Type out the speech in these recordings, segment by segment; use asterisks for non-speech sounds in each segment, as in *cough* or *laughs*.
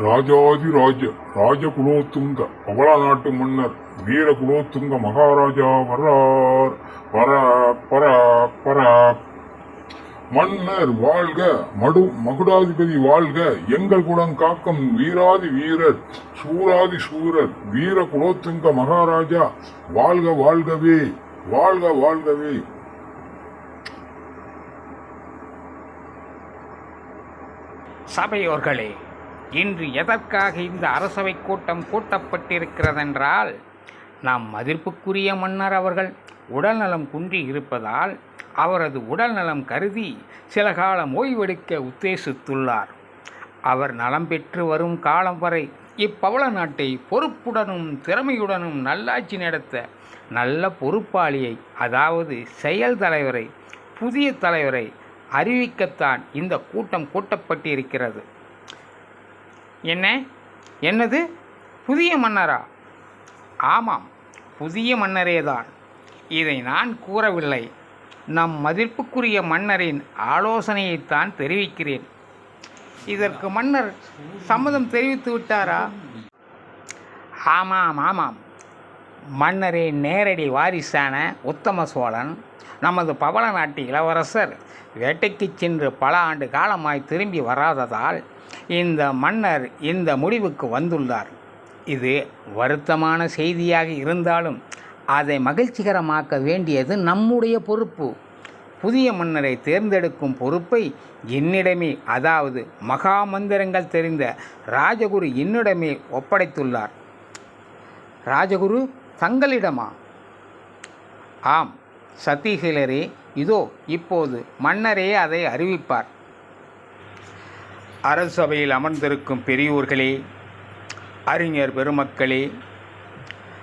ராஜாதி ராஜ குலோத்துங்க பவள நாட்டு மன்னர் வீர குலோத்துங்க மகாராஜா வர்றார் பர பர பர. மன்னர் வாழ்க மடு மகுடாதிபதி வாழ்க எங்கள் குடம் காக்கும் வீராதி வீரர் சூராதி சூரர் வீர குலோத்துங்க மகாராஜா வாழ்க வாழ்கவே வாழ்க வாழ்கவே. சபையோர்களே இன்று எதற்காக இந்த அரசவை கூட்டம் கூட்டப்பட்டிருக்கிறதென்றால் நம் மதிப்புக்குரிய மன்னர் அவர்கள் உடல்நலம் குன்றி இருப்பதால் அவரது உடல்நலம் கருதி சில காலம் ஓய்வெடுக்க உத்தேசித்துள்ளார். அவர் நலம் பெற்று வரும் காலம் வரை இப்பவள நாட்டை பொறுப்புடனும் திறமையுடனும் நல்லாட்சி நடத்த நல்ல பொறுப்பாளியை அதாவது செயல் தலைவரை புதிய தலைவரை அறிவிக்கத்தான் இந்த கூட்டம் கூட்டப்பட்டிருக்கிறது. என்ன? என்னது? புதிய மன்னரா? ஆமாம் புதிய மன்னரேதான். இதை நான் கூறவில்லை. நம் மதிப்புக்குரிய மன்னரின் ஆலோசனையைத்தான் தெரிவிக்கிறேன். இதற்கு மன்னர் சம்மதம் தெரிவித்து விட்டாரா? ஆமாம் ஆமாம். மன்னரின் நேரடி வாரிசான உத்தம சோழன் நமது பவள நாட்டு இளவரசர் வேட்டைக்கு சென்று பல ஆண்டு காலமாய் திரும்பி வராததால் இந்த மன்னர் இந்த முடிவுக்கு வந்துள்ளார். இது வருத்தமான செய்தியாக இருந்தாலும் அதை மகிழ்ச்சிகரமாக்க வேண்டியது நம்முடைய பொறுப்பு. புதிய மன்னரை தேர்ந்தெடுக்கும் பொறுப்பை என்னிடமே அதாவது மகா மந்திரங்கள் தெரிந்த ராஜகுரு என்னிடமே ஒப்படைத்துள்ளார். ராஜகுரு தங்களிடமா? ஆம் சத்தீசலரே இதோ இப்போது மன்னரே அதை அறிவிப்பார். அரசபையில் அமர்ந்திருக்கும் பெரியோர்களே அறிஞர் பெருமக்களே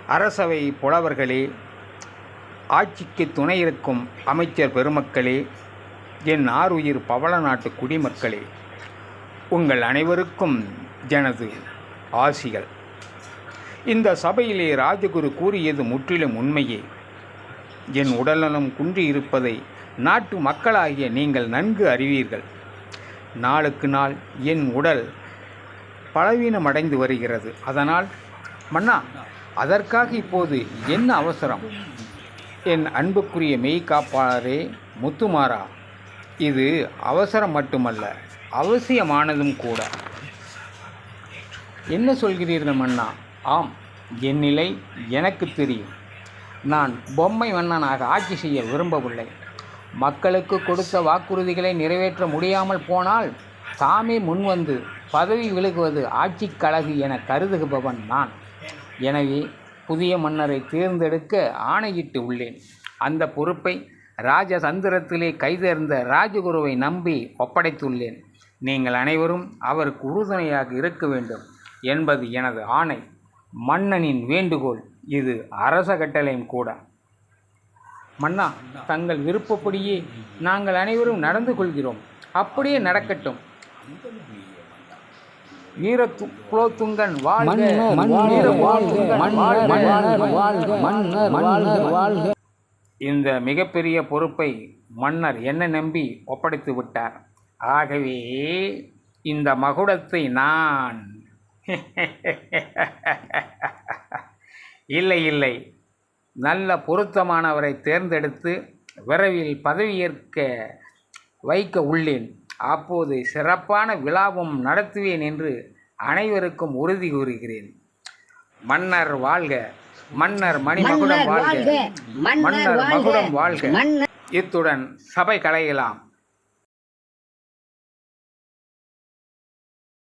அரசவை புலவர்களே ஆட்சிக்கு துணை இருக்கும் அமைச்சர் பெருமக்களே என் ஆறுயிர் பவள நாட்டு குடிமக்களே உங்கள் அனைவருக்கும் எனது ஆசிகள். இந்த சபையிலே ராஜகுரு கூறியது முற்றிலும் உண்மையே. என் உடல்நலம் குன்றி இருப்பதை நாட்டு மக்களாகிய நீங்கள் நன்கு அறிவீர்கள். நாளுக்கு நாள் என் உடல் பலவீனமடைந்து வருகிறது. அதனால் மன்னா அதற்காக இப்போது என்ன அவசரம்? என் அன்புக்குரிய மெய்காப்பாளரே முத்துமாரா இது அவசரம் மட்டுமல்ல அவசியமானதும் கூட. என்ன சொல்கிறீர்கள் மன்னா? ஆம் என் நிலை எனக்கு தெரியும். நான் பொம்மை மன்னனாக ஆட்சி செய்ய விரும்பவில்லை. மக்களுக்கு கொடுத்த வாக்குறுதிகளை நிறைவேற்ற முடியாமல் போனால் தாமே முன்வந்து பதவி விலகுவது ஆட்சிக் கழகு என கருதுபவன் நான். எனவே புதிய மன்னரை தேர்ந்தெடுக்க ஆணையிட்டு உள்ளேன். அந்த பொறுப்பை ராஜதந்திரத்திலே கைதேர்ந்த ராஜகுருவை நம்பி ஒப்படைத்துள்ளேன். நீங்கள் அனைவரும் அவருக்கு உறுதுணையாக இருக்க வேண்டும் என்பது எனது ஆணை. மன்னனின் வேண்டுகோள் இது அரச கட்டளையும் கூட. மன்னா தங்கள் விருப்பப்படியே நாங்கள் அனைவரும் நடந்து கொள்கிறோம். அப்படியே நடக்கட்டும். வீர குலோத்துங்கன் வாழ்க. இந்த மிகப்பெரிய பொறுப்பை மன்னர் என்ன நம்பி ஒப்படைத்து விட்டார்? ஆகவே இந்த மகுடத்தை நான் *laughs* இல்லை இல்லை. நல்ல பொருத்தமானவரை தேர்ந்தெடுத்து விரைவில் பதவியேற்க வைக்க உள்ளேன். அப்போது சிறப்பான விழாவும் நடத்துவேன் என்று அனைவருக்கும் உறுதி கூறுகிறேன். மன்னர் வாழ்க. மன்னர் மணிமகுடம் வாழ்க. மன்னர் மகுடம் வாழ்க. இத்துடன் சபை கலையலாம்.